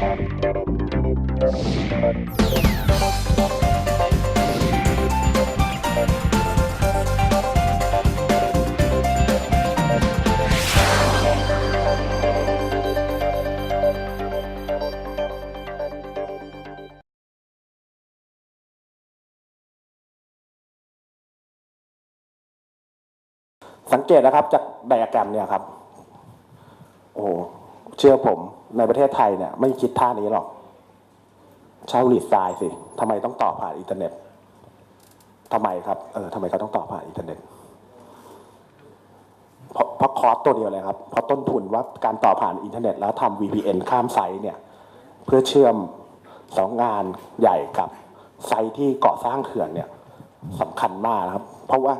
สังเกตนะครับจากไดอะแกรมเนี่ยครับ โอ้ เชื่อผมในประเทศไทยเนี่ย ไม่คิดท่านี้หรอก เช่าหลีดทรายสิทำไมต้องต่อผ่านอินเทอร์เน็ตทำไมครับเออทำไมเขาต้องต่อผ่านอินเทอร์เน็ตเพราะเพราะคอร์สตัวเดียวเลยครับเพราะต้นทุนว่าการต่อผ่านอินเทอร์เน็ต แล้วทำ VPN ข้ามไซต์เนี่ย เพื่อเชื่อมสองงานใหญ่กับไซต์ที่ก่อสร้างเขื่อนเนี่ยสำคัญมากนะครับ เพราะว่า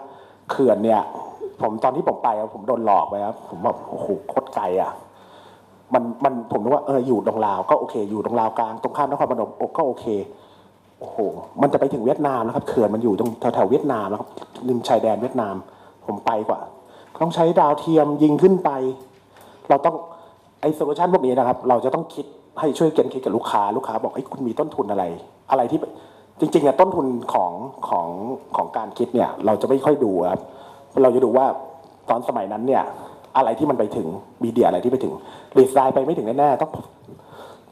เขื่อนเนี่ย ผมตอนที่ผมไปผมโดนหลอกไปครับ ผมแบบโอ้โหโคตรไกลอะ มันมันผมนึกว่าเอออยู่ตรงลาวก็โอเค อยู่ตรงลาวกลางตรงข้ามนครพนมก็โอเคโอ้โหมันจะไปถึงเวียดนามนะครับเขื่อนมันอยู่ตรงแถวๆเวียดนามนะครับริมชายแดนเวียดนาม ผมไปกว่า ต้องใช้ดาวเทียมยิงขึ้นไป เราต้องไอ้โซลูชันพวกนี้นะครับ เราจะต้องคิดให้ช่วยกันคิดกับลูกค้าลูกค้าบอกไอ้ยคุณมีต้นทุนอะไร อะไรที่จริงๆอะต้นทุนของของของการคิดเนี่ย เราจะไม่ค่อยดูครับเราจะดูว่าตอนสมัยนั้นเนี่ย อะไรที่มันไปถึงมีเดียอะไรที่ไปถึงรีไซน์ไปไม่ถึงแน่ๆต้อง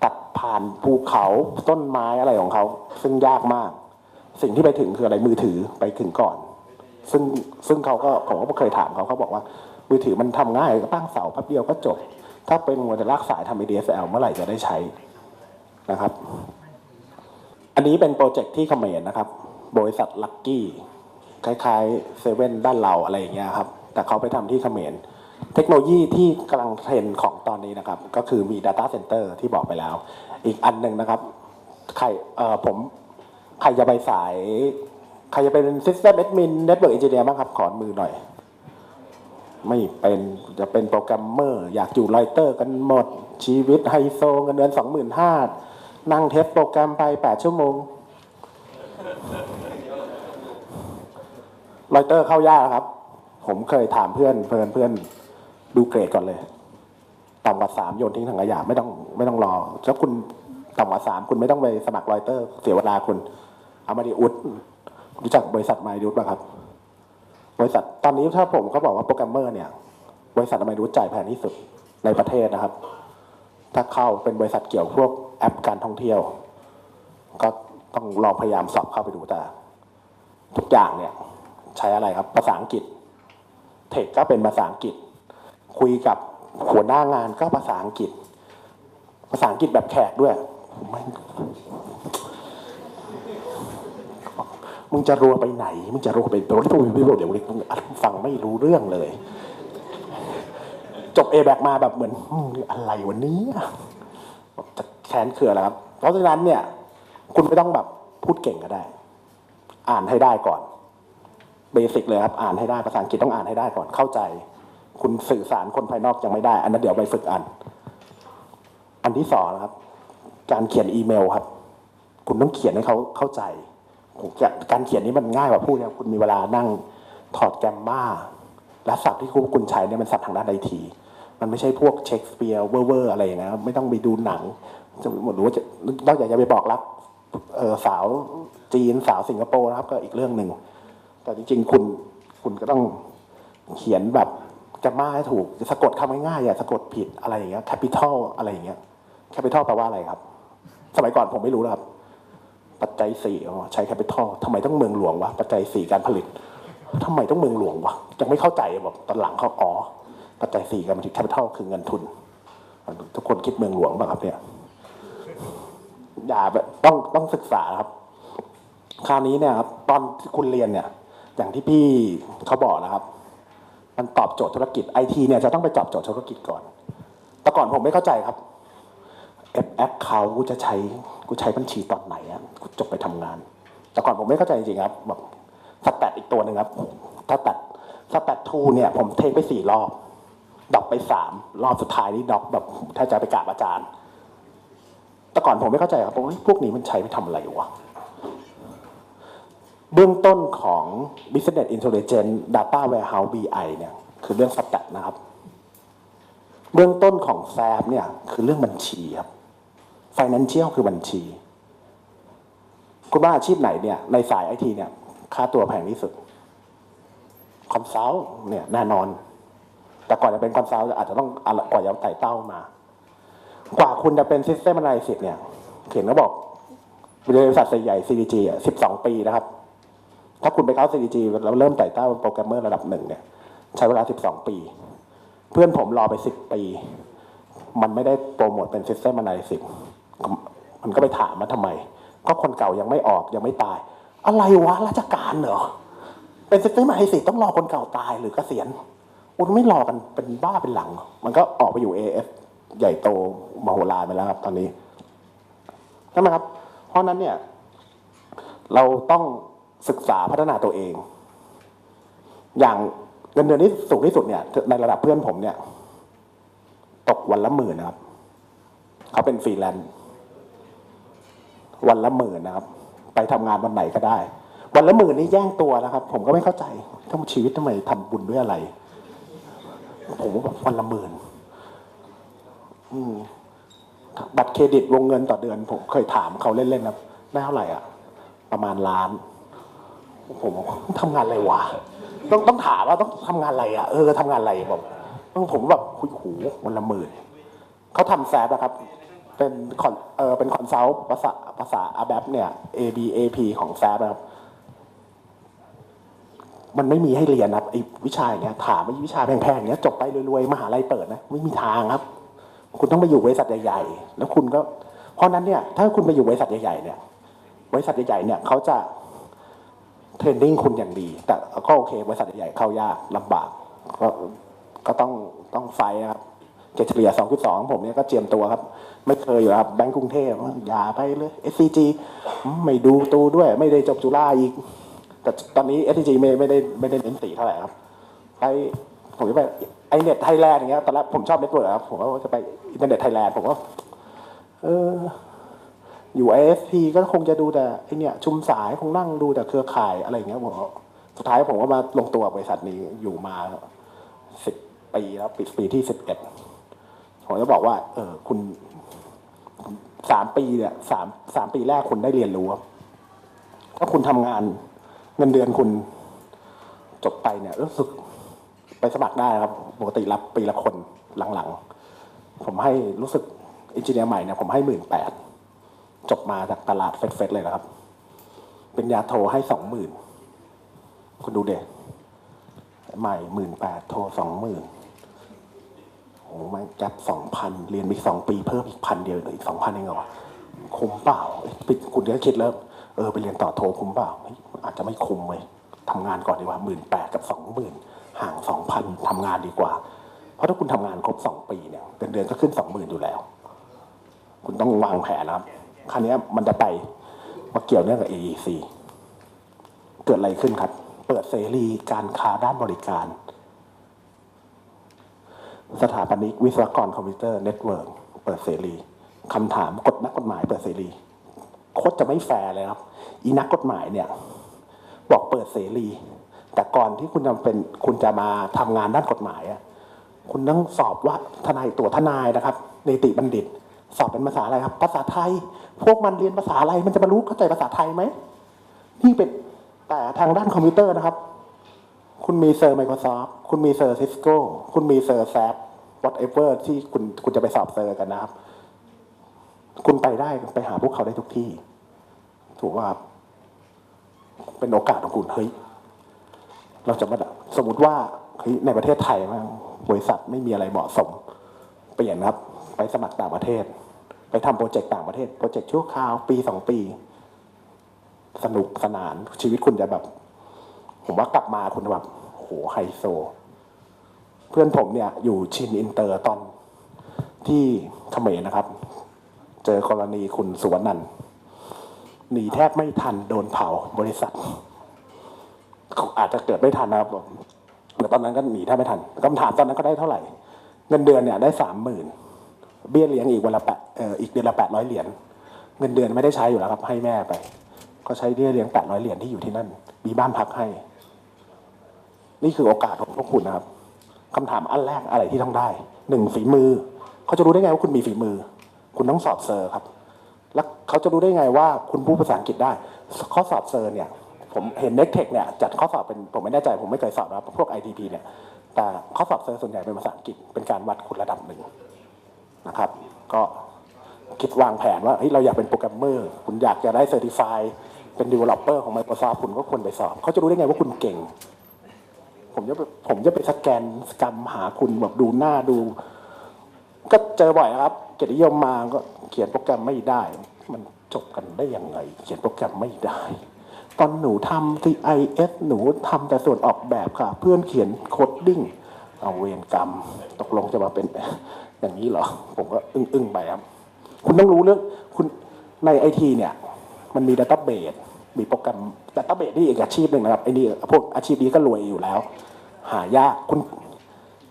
ตัดผ่านภูเขาต้นไม้อะไรของเขา ซึ่งยากมาก สิ่งที่ไปถึงคืออะไรมือถือไปถึงก่อน ซึ่งซึ่งเขาก็ผมก็เคยถามเขาเขาบอกว่า มือถือมันทำง่ายก็ตั้งเสาแป๊บเดียวก็จบ ถ้าเป็นมัวแต่ลากสายทำ ADSL เมื่อไหร่จะได้ใช้นะครับ อันนี้เป็นโปรเจกต์ที่เขมรนะครับ บริษัทลักกี้คล้ายๆเซเว่นด้านเราอะไรอย่างเงี้ยครับ แต่เขาไปทำที่เขมร เทคโนโลยีที่กำลังเทรนด์ของตอนนี้นะครับ ก็คือมี Data Center ที่บอกไปแล้ว อีกอันหนึ่งนะครับ ใครเอ่อผมใครจะไปสาย ใครจะเป็น System Admin Network Engineer บ้างครับ ขอมือหน่อย ไม่เป็นจะเป็นโปรแกรมเมอร์ อยากอยู่ไรเตอร์กันหมดชีวิตไฮโซเงินเดือนสองหมื่นห้านั่งเทสโปรแกรมไปแปดชั่วโมงไรเตอร์เข้ายากครับ ผมเคยถามเพื่อนเพื่อนเพื่อน ดูเกรดก่อนเลยต่ำกว่าสามโยนทิ้งถังขยะไม่ต้องไม่ต้องรอถ้าคุณต่ำกว่าสามคุณไม่ต้องไปสมัครไรเตอร์ เสียเวลาคุณเอามาดิอุดรู้จักบริษัทไมาดิอุดป่ะครับ บริษัทตอนนี้ถ้าผมเขาบอกว่าโปรแกรมเมอร์เนี่ย บริษัทอเมริกาจ่ายแพงที่สุดในประเทศนะครับ ถ้าเข้าเป็นบริษัทเกี่ยวพวกแอปการท่องเที่ยว ก็ต้องลองพยายามสอบเข้าไปดูแต่ทุกอย่างเนี่ย ใช้อะไรครับ ภาษาอังกฤษ เทคก็เป็นภาษาอังกฤษ คุยกับหัวหน้างานก็ภาษาอังกฤษ ภาษาอังกฤษแบบแขกด้วยม,มึงจะรัวไปไหน มึงจะรัวไปโดนที่พูดเดี๋ยวฟังไม่รู้เรื่องเลย จบเอแบกมาแบบเหมือนอืมอะไรวันนี้จะแค้นเคืออะไรครับ เพราะฉะนั้นเนี่ย คุณไม่ต้องแบบพูดเก่งก็ได้ อ่านให้ได้ก่อน เบสิกเลยครับ อ่านให้ได้ภาษาอังกฤษต้องอ่านให้ได้ก่อนเข้าใจ คุณสื่อสารคนภายนอกยังไม่ได้ อันนั้นเดี๋ยวไปฝึกอ่านอันที่สองนะครับ การเขียนอีเมลครับ คุณต้องเขียนให้เขาเข้าใจการเขียนนี้มันง่ายกว่าพูดนะคุณมีเวลานั่งถอดแกรมมาและศัพท์ที่คุณใช้เนี่ยมันศัพท์ทางด้านไอที มันไม่ใช่พวกเชคสเปียร์เวอร์เวอร์อะไรอย่างเงี้ยครับไม่ต้องไปดูหนังจะหรือว่าจะนอกจากจะไปบอกรักเออสาวจีนสาวสิงคโปร์นะครับก็อีกเรื่องหนึ่งแต่จริงๆคุณคุณก็ต้องเขียนแบบ แกมมาให้ถูกสะกดคำง่ายๆอย่าสะกดผิดอะไรอย่างเงี้ยแคปิตอลอะไรอย่างเงี้ยแคปิตอลแปลว่าอะไรครับ สมัยก่อนผมไม่รู้นะครับ ปัจจัยสี่ใช้แคปิตอลทำไมต้องเมืองหลวงวะปัจจัยสี่การผลิตทำไมต้องเมืองหลวงวะยังไม่เข้าใจแบบตอนหลังเขาอ๋อปัจจัยสี่การผลิตแคปิตอลคือเงินทุน ทุกคนคิดเมืองหลวงป่ะครับเนี่ยอย่าแบบต้องต้องศึกษาครับ คราวนี้เนี่ยครับ ตอนที่คุณเรียนเนี่ย อย่างที่พี่เขาบอกนะครับ มันตอบโจทย์ธุรกิจไอทีเนี่ยจะต้องไปตอบโจทย์ธุรกิจก่อน แต่ก่อนผมไม่เข้าใจครับแอปแอปเขากูจะใช้กูใช้บัญชีตอนไหนอะกูจบไปทำงาน แต่ก่อนผมไม่เข้าใจจริงๆครับแบบสแตทอีกตัวหนึ่งครับถ้าตัดสแตททูเนี่ย ผมเทคไปสี่รอบดอกไปสามรอบสุดท้ายนี่ดอกแบบถ้าจะไปกราบอาจารย์ แต่ก่อนผมไม่เข้าใจครับว่าพวกนี้มันใช้ไปทำอะไรวะ เบื้องต้นของ Business Intelligence Data Warehouse BI เนี่ยคือเรื่องสแตทนะครับ เบื้องต้นของแซฟเนี่ยคือเรื่องบัญชีครับ financial คือบัญชี คุณว่าอาชีพไหนเนี่ยในสายไอทีเนี่ยค่าตัวแพงที่สุดคอนซัลท์เนี่ยแน่นอน แต่ก่อนจะเป็นคอนซัลท์อาจจะต้องกว่าจะไต่เต้ามา กว่าคุณจะเป็น System Analysis เนี่ยเขียนก็บอกบริษัทใหญ่ CDG อะ12ปีนะครับ ถ้าคุณไปเข้า CDG แล้วเริ่มไต่เต้าโปรแกรมเมอร์ระดับหนึ่งเนี่ยใช้เวลา 12 ปี เพื่อนผมรอไป 10 ปี มันไม่ได้โปรโมทเป็น System Analysis มันก็ไปถามมาทำไม ก็คนเก่ายังไม่ออกยังไม่ตาย อะไรวะราชการเหรอ เป็น System Analysis ต้องรอคนเก่าตายหรือเกษียณอุนไม่รอกันเป็นบ้าเป็นหลัง มันก็ออกไปอยู่ AF ใหญ่โตมโหฬารไปแล้วครับตอนนี้ใช่ไหมครับ เพราะนั้นเนี่ย เราต้อง ศึกษาพัฒนาตัวเอง อย่างเงินเดือนที่สูงที่สุดเนี่ย ในระดับเพื่อนผมเนี่ย ตกวันละหมื่นนะครับ เขาเป็นฟรีแลนซ์วันละหมื่นนะครับ ไปทำงานวันไหนก็ได้ วันละหมื่นนี่แย่งตัวนะครับ ผมก็ไม่เข้าใจทั้งชีวิตทำไมทำบุญด้วยอะไร ผมก็บอกวันละหมื่นอืมบัตรเครดิตวงเงินต่อเดือน ผมเคยถามเขาเล่นๆนะได้เท่าไหร่อะ ประมาณล้าน ผมทำงานอะไรวะต้องต้องถามว่าต้องทำงานอะไรอะเออทำงานอะไรบอกผมแบบคุยหูวันละหมื่นเขาทำแซฟนะครับ เป็นคอนเออเป็นคอนซัลท์ภาษาภาษาอาแบเนี่ย A B A P ของแซฟนะครับ มันไม่มีให้เรียนนะครับไอ้วิชาเงี้ยถามไอ้วิชาแพงๆเงี้ยจบไปรวยๆมหาลัยเปิดนะไม่มีทางครับ คุณต้องไปอยู่บริษัทใหญ่ๆแล้วคุณก็ เพราะนั้นเนี่ย ถ้าคุณไปอยู่บริษัทใหญ่ๆเนี่ย บริษัทใหญ่ๆเนี่ยเขาจะ เทรนนิ่งคุณอย่างดี แต่ก็โอเคบริษัทใหญ่ๆเข้ายากลำบาก ก็ก็ต้องต้องไฟนะครับเกรดเฉลี่ย2.2 ผมเนี่ยก็เจียมตัวครับ ไม่เคยอยู่ครับแบงก์กรุงเทพอย่าไปเลย SCG ไม่ดูตูด้วย ไม่ได้จบจุฬาอีก แต่ตอนนี้ SCG ไม่ไม่ได้ไม่ได้เน้นสีเท่าไหร่ครับไปผมจะไปไอเน็ตไทยแลนด์อย่างเงี้ยตอนแรกผมชอบเน็ตเวิร์กครับผมก็จะไปอินเทอร์เน็ตไทยแลนด์ผมก็เออ อยู่ ISP ก็คงจะดูแต่ไอเนี่ยชุมสายคงนั่งดูแต่เครือข่ายอะไรอย่างเงี้ยผมสุดท้ายผมก็มาลงตัวกับบริษัทนี้อยู่มาสิบปีแล้วปีปีที่สิบเอ็ดผมจะบอกว่า เออคุณสามปีเนี่ยสามสามปีแรกคุณได้เรียนรู้ครับถ้าคุณทำงานเงินเดือนคุณจบไปเนี่ยรู้สึกไปสมัครได้ครับปกติรับปีละคนหลังๆ ผมให้รู้สึกอินจิเนียร์ใหม่เนี่ยผมให้หมื่นแปด จบมาจากตลาดเฟดๆเลยนะครับ เป็นยาโทรให้สองหมื่นคุณดูเด็ใหม่หมื่นแปดโทรสองหมื่นโอ้ไม่แก๊ปสองพันเรียนไปสองปีเพิ่มอีกพันเดียวอีกสองพันเองเหรอคุ้มเปล่าเอ้ยคุณก็คิดแล้วเออไปเรียนต่อโทรคุ้มเปล่าอาจจะไม่คุ้มเลยทำงานก่อนดีกว่าหมื่นแปดกับสองหมื่นห่างสองพันทำงานดีกว่า เพราะถ้าคุณทำงานครบสองปีเนี่ยเงินเดือนก็ขึ้นสองหมื่นอยู่แล้ว คุณต้องวางแผนนะครับ คราวนี้มันจะไปมาเกี่ยวเนื่องกับ AEC เกิดอะไรขึ้นครับ เปิดเสรีการค้าด้านบริการ สถาปนิกวิศวกรคอมพิวเตอร์เน็ตเวิร์กเปิดเสรีคำถามกฎนักกฎหมายเปิดเสรีโคตรจะไม่แฟร์เลยครับ อีนักกฎหมายเนี่ย บอกเปิดเสรี แต่ก่อนที่คุณจะเป็นคุณจะมาทำงานด้านกฎหมายอะคุณต้องสอบว่าทนายตัวทนายนะครับนิติบัณฑิต สอบเป็นภาษาอะไรครับ ภาษาไทย พวกมันเรียนภาษาอะไร มันจะมารู้เข้าใจภาษาไทยไหม นี่เป็นแต่ทางด้านคอมพิวเตอร์นะครับ คุณมีเซอร์ Microsoft คุณมีเซอร์ Cisco คุณมีเซอร์แซ whatever ที่คุณคุณจะไปสอบเซอร์กันนะครับ คุณไปได้ไปหาพวกเขาได้ทุกที่ ถูกว่า เป็นโอกาสของคุณเฮ้ยเราจะมาสมมติว่าเฮ้ยในประเทศไทยบริษัทไม่มีอะไรเหมาะสมเปลี่ยนครับ ไปสมัครต่างประเทศ ไปทำโปรเจกต์ต่างประเทศโปรเจกต์ชั่วคราวปีสองปี สนุกสนานชีวิตคุณจะแบบ ผมว่ากลับมาคุณแบบโหไฮโซ เพื่อนผมเนี่ยอยู่ชินอินเตอร์ตอนที่เขมรนะครับ เจอกรณีคุณสุวรรณนันหนีแทบไม่ทันโดนเผาบริษัท อาจจะเกิดไม่ทันนะครับผมแต่ตอนนั้นก็หนีแทบไม่ทันคำถามตอนนั้นก็ได้เท่าไหร่ เงินเดือนเนี่ยได้สามหมื่น เบี้ยเลี้ยงอีกวันละแปดเอ่ออีกเดือนละแปดร้อยเหรียญเงินเดือนไม่ได้ใช้อยู่แล้วครับ ให้แม่ไป ก็ใช้เบี้ยเลี้ยงแปดร้อยเหรียญที่อยู่ที่นั่น มีบ้านพักให้ นี่คือโอกาสของพวกคุณนะครับคำถามอันแรกอะไรที่ต้องได้หนึ่งฝีมือ เขาจะรู้ได้ไงว่าคุณมีฝีมือ คุณต้องสอบเซอร์ครับ แล้วเขาจะรู้ได้ไงว่าคุณพูดภาษาอังกฤษได้ ข้อสอบเซอร์เนี่ยผมเห็นเน็กเทคเนี่ยจัดข้อสอบเป็นผมไม่แน่ใจ ผมไม่เคยสอบนะพวก ITP เนี่ยแต่ข้อสอบเซอร์ส่วนใหญ่เป็นภาษาอังกฤษเป็นการวัดคุณระดับหนึ่ง นะครับ ก็คิดวางแผนว่าเฮ้ยเราอยากเป็นโปรแกรมเมอร์ คุณอยากจะได้เซอร์ติฟายเป็น developer ของ Microsoft คุณก็ควรไปสอบ เขาจะรู้ได้ไงว่าคุณเก่ง ผมจะผมจะไปสแกนสกรรมหาคุณแบบดูหน้าดู ก็เจอบ่อยนะครับ เกียรตินิยมมาก็เขียนโปรแกรมไม่ได้ มันจบกันได้ยังไง เขียนโปรแกรมไม่ได้ ตอนหนูทำ CIS หนูทำแต่ส่วนออกแบบค่ะ เพื่อนเขียนโคดดิ้งเอาเวรกรรม ตกลงจะมาเป็น อย่างนี้เหรอ ผมก็อึ้งๆไปครับ คุณต้องรู้เรื่องคุณในไอทีเนี่ย มันมีดัตต้าเบสมีโปรแกรมดัตต้าเบสนี่อีกอาชีพหนึ่งนะครับไอ้นี่พวกอาชีพนี้ก็รวยอยู่แล้ว หายากคุณ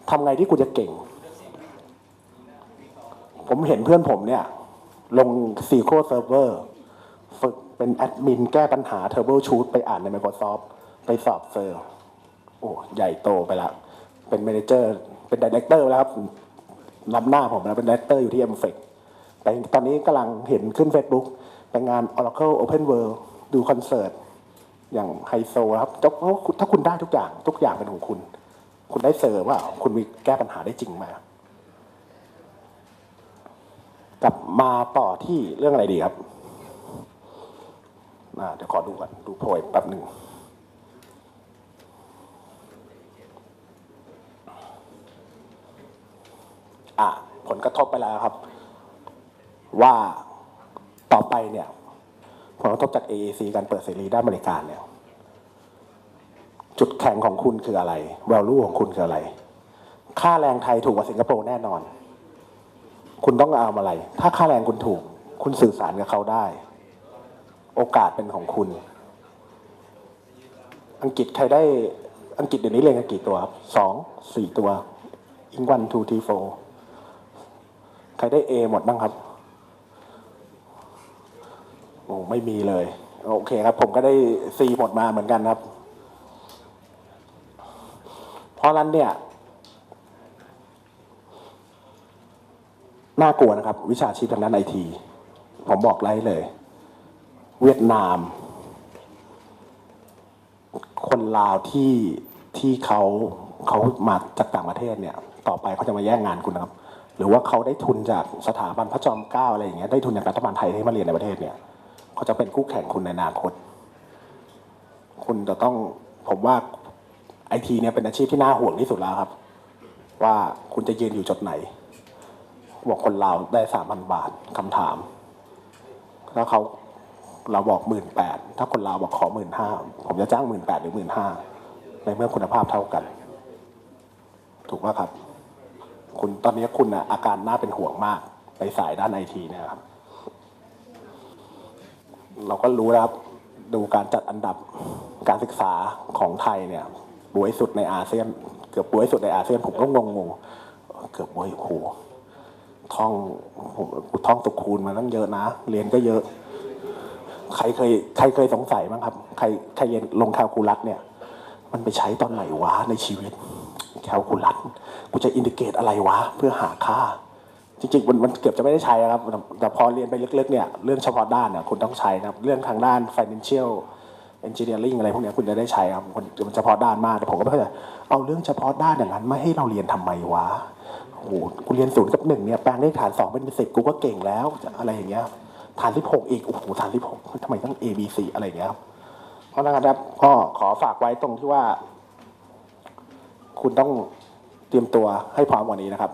ทำไงที่คุณจะเก่ง ผมเห็นเพื่อนผมเนี่ย ลง SQL Server ฝึกเป็นแอดมินแก้ปัญหา Turbo Shoot ไปอ่านใน Microsoft ไปสอบเซอร์ โอ้ ใหญ่โตไปละ เป็น m ม n เจอร์ เป็นดีเลกเตอร์แล้วครับ นำหน้าผมแล้วเป็นเลกเตอร์อยู่ที่ m อ็มแต่ตอนนี้กำลังเห็นขึ้น Facebook ไปงาน Oracle Open World ดูคอนเสิร์ตอย่างไฮโซครับเพราะถ้าคุณได้ทุกอย่าง ทุกอย่างเป็นของคุณ คุณได้เซอร์ว่า คุณมีแก้ปัญหาได้จริงไหมกลับมาต่อที่เรื่องอะไรดีครับเดี๋ยวขอดูก่อน ดูโพยแป๊บหนึ่ง อะ ผลกระทบไปแล้วครับ ว่าต่อไปเนี่ยผลกระทบจาก AAC การเปิดเสรีด้านบริการเนี่ย จุดแข็งของคุณคืออะไร value ของคุณคืออะไร ค่าแรงไทยถูกกว่าสิงคโปร์แน่นอน คุณต้องเอาอะไร ถ้าค่าแรงคุณถูก คุณสื่อสารกับเขาได้ โอกาสเป็นของคุณ อังกฤษใครได้อังกฤษเดี๋ยวนี้เรียนกันกี่ตัวครับสองสี่ตัวอิงวันทูทีโฟ ใครได้เอหมดบ้างครับโอ้ไม่มีเลย โอเคครับ ผมก็ได้ซีหมดมาเหมือนกันครับ เพราะฉะนั้นเนี่ยน่ากลัวนะครับ วิชาชีพทางด้านไอที ผมบอกไล่เลย เวียดนาม คนลาวที่ที่เขาเขามาจากต่างประเทศเนี่ย ต่อไปเขาจะมาแย่งงานคุณนะครับ หรือว่าเขาได้ทุนจากสถาบันพระจอมเกล้าอะไรอย่างเงี้ยได้ทุนจากรัฐบาลไทยให้มาเรียนในประเทศเนี่ยเขาจะเป็นคู่แข่งคุณในอนาคต คุณจะต้องผมว่าไอทีเนี่ยเป็นอาชีพที่น่าห่วงที่สุดแล้วครับ ว่าคุณจะยืนอยู่จุดไหนบอกคนเราวได้สามพันบาทคำถาม แล้วเขาเราบอกหมื่นแปดถ้าคนลาวบอกขอหมื่นห้าผมจะจ้างหมื่นแปดหรือหมื่นห้าในเมื่อคุณภาพเท่ากัน ถูกป่ะครับ คุณตอนนี้คุณอะอาการน่าเป็นห่วงมาก ไปสายด้านไอทีเนี่ยครับ เราก็รู้แล้วครับ ดูการจัดอันดับการศึกษาของไทยเนี่ยบวยสุดในอาเซียน เกือบบวยสุดในอาเซียนผมก็งงๆเกือบบวยโอ้โหท่องผมท่องตุกคูณมาตั้งเยอะนะ เรียนก็เยอะ ใครเคยใครเคยสงสัยบ้างครับ ใครใครเรียนลงคลคูลัสเนี่ย มันไปใช้ตอนไหนวะในชีวิต แคลคูลัสกูจะอินดิเกตอะไรวะ เพื่อหาค่า จริงๆมันมันเกือบจะไม่ได้ใช้นะครับ แต่พอเรียนไปลึกๆเนี่ยเรื่องเฉพาะด้านเนี่ยคุณต้องใช้นะครับ เรื่องทางด้าน financial engineering อะไรพวกนี้คุณจะได้ใช้ครับมันเฉพาะด้านมากแต่ผมก็ไม่เข้าใจเอาเรื่องเฉพาะด้านอย่างนั้นมาให้เราเรียนทำไมวะโอ้โหกูเรียนศูนย์กับหนึ่งเนี่ยแปลงเลขฐานสองเป็นสิบกูก็เก่งแล้วอะไรอย่างเงี้ยฐานที่หกอีกโอ้โหฐานที่หกทำไมต้อง A B C อะไรอย่างเงี้ยครับเพราะฉะนั้นครับก็ขอฝากไว้ตรงที่ว่า คุณต้องเตรียมตัวให้พร้อมกว่านี้นะครับ